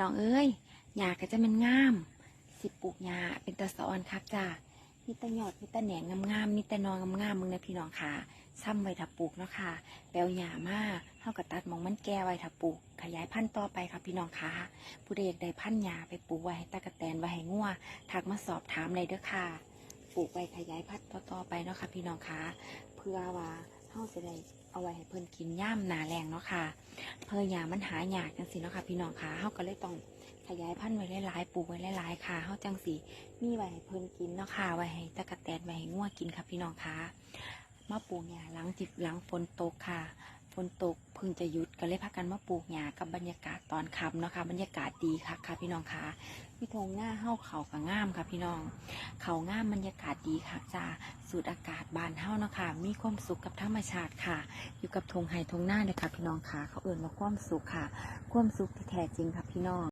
น้องเอ้ยหญ้าก็จะมันงาม สิปลูกหญ้าเป็นตะสอนคักจ้ามีแตะยอดมีแตะแหนงงามๆมีแตะนองงามๆมึงนะพี่น้องค่ะซ้ำไว้ถ้าปลูกเนาะค่ะแปลวหญ้ามาเฮาก็ตัดมองมันแก่ไว้ถ้าปลูก ขยายพันธุ์ต่อไปค่ะพี่น้องค่ะผู้ใดอยากได้พันธุ์หญ้าไปปลูกไว้ให้ตะกะแตนไว้ให้งัวทักมาสอบถามเลยเด้อค่ะ ปลูกไว้ขยายพันธุ์ต่อๆไปเนาะค่ะพี่น้องค่ะเพื่อว่า เฮาจะได้เอาไว้ให้เพิ่นกินย่ามหนาแรงเนาะค่ะ เพื่อยามันหายากจังสิเนาะค่ะ พี่น้องค่ะเฮาก็เลยต้องขยายพันธุ์ไว้หลายๆปลูกไว้หลายๆค่ะเฮาจังสิมีไว้ให้เพิ่นกินเนาะค่ะไว้ให้ตะกะแตนไว้ให้งัวกินค่ะพี่น้องค่ะมาปลูกหญ้าหลังจิบหลังฝนตกค่ะ นตกเพิ่งจะหยุดก็เลยพากันมาปลูกหญ้ากับบรรยากาศตอนค่ำเนาะค่ะบรรยากาศดีค่ะค่ะพี่น้องค่ะพี่ทงหน้าเฮาเขาก็งามค่ะพี่น้อง เขาง่ามบรรยากาศดีค่ะจ้าสูดอากาศบานเฮาเนาะค่ะมีความสุขกับธรรมชาติค่ะ อยู่กับทงไห่ทงหน้าเลยค่ะพี่น้องค่ะ เขาเอื่นมาความสุขค่ะ ความสุขที่แท้จริงค่ะพี่น้อง